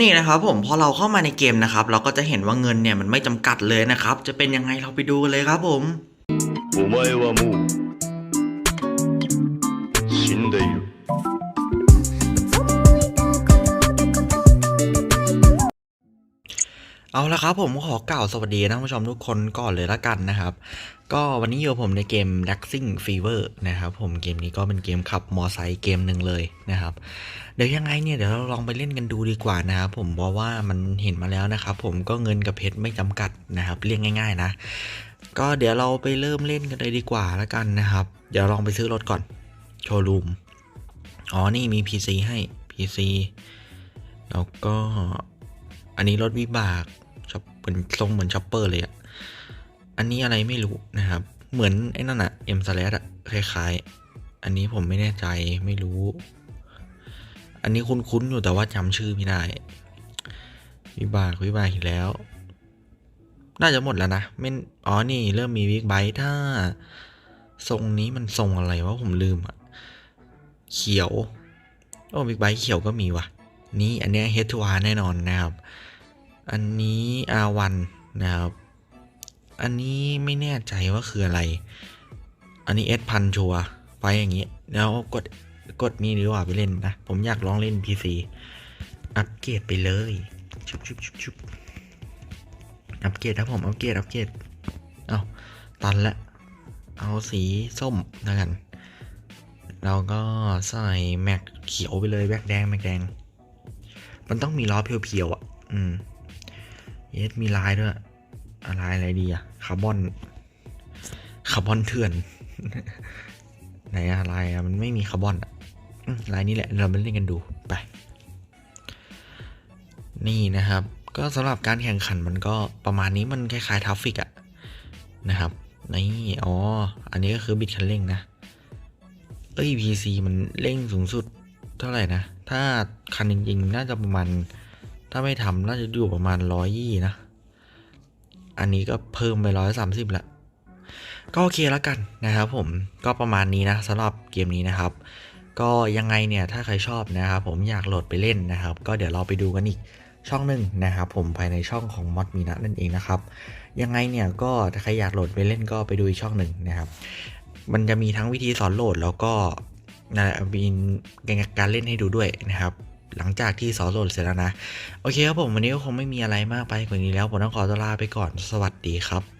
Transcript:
นี่นะครับผมพอเราเข้ามาในเกมนะครับ เราก็จะเห็นว่าเงินเนี่ยมันไม่จำกัดเลยนะครับ จะเป็นยังไงเราไปดูกันเลยครับผม お前はもう死んでいる เอาละครับผมขอกล่าวสวัสดีท่านผู้ชมทุกคนก่อนเลยละกันนะครับ ก็วันนี้อยู่ผมในเกม d a x i n g Fever นะครับผมเกมนี้ก็เป็นเกมขับมอไซค์เกมหนึ่งเลยนะครับ เดี๋ยวยังไงเนี่ยเดี๋ยวเราลองไปเล่นกันดูดีกว่านะครับผมเพราะว่ามันเห็นมาแล้วนะครับผมก็เงินกับเพชรไม่จำกัดนะครับเรียกง่าย ๆ นะ ก็เดี๋ยวเราไปเริ่มเล่นกันเลยดีกว่าละกันนะครับ เดี๋ยวลองไปซื้อรถก่อนโชว์รูมอ๋อนี่มี PC ให้ PC แล้วก็ อันนี้รถวิบากช็อปเป็นทรงเหมือนช็อปเปอร์เลยอะอันนี้อะไรไม่รู้นะครับ เหมือนไอ้นั่นอะเอ็มสแลดอะคล้ายๆ อันนี้ผมไม่แน่ใจไม่รู้ อันนี้คุ้นๆอยู่แต่ว่าจำชื่อไม่ได้ วิบากวิบากอีกแล้ว น่าจะหมดแล้วนะไม่อ๋อนี่เริ่มมีวิกไบท์ถ้า ทรงนี้มันทรงอะไรวะผมลืมอะเขียว โอ้บิ๊กไบค์เขียวก็มีว่ะ นี่อันเนี้ย H2R แน่นอนนะครับ อันนี้ R1 นะครับ อันนี้ไม่แน่ใจว่าคืออะไร อันนี้ S พันชัวไปอย่างนี้ แล้วกดกดนี่ดีกว่าไปเล่นนะ ผมอยากลองเล่น PC อัปเกรดไปเลยชุบชุบชุบชุบอัปเกรดครับผมอัปเกรดอัปเกรดเอาตันละ เอาสีส้มแล้วกันเราก็ใส่แม็กเขียวไปเลยแมกแดงแม็กแดง มันต้องมีล้อเพียวๆอะ อืมเยสมีลายด้วย อะไรอะไรดีอะ คาร์บอน คาร์บอนเถื่อน ไหนอะลายอะมันไม่มีคาร์บอนอะลายนี้แหละ เราไปเล่นกันดู ไป นี่นะครับ ก็สำหรับการแข่งขันมันก็ประมาณนี้มันคล้ายๆทัฟฟิกอะนะครับนี่อ๋อ อันนี้ก็คือบิดคันเร่งนะ เอ้ย PC มันเร่งสูงสุด เท่าไหร่นะ ถ้าคันจริงๆ น่าจะประมาณ ถ้าไม่ทำน่าจะอยู่ประมาณร้อยยี่นะ อันนี้ก็เพิ่มไปร้อยสามสิบละ ก็โอเคแล้วกันนะครับผม ก็ประมาณนี้นะสำหรับเกมนี้นะครับ ก็ยังไงเนี่ยถ้าใครชอบนะครับผมอยากโหลดไปเล่นนะครับ ก็เดี๋ยวเราไปดูกันอีกช่องหนึ่งนะครับผมภายในช่องของมอดมีนะนั่นเองนะครับ ยังไงเนี่ยก็ถ้าใครอยากโหลดไปเล่นก็ไปดูอีกช่องหนึ่งนะครับ มันจะมีทั้งวิธีสอนโหลดแล้วก็ นะมีการเล่นให้ดูด้วยนะครับ หลังจากที่สอนโหลดเสร็จแล้วนะ โอเคครับผมวันนี้ก็คงไม่มีอะไรมากไปกว่านี้แล้ว ผมต้องขอตัวลาไปก่อนสวัสดีครับ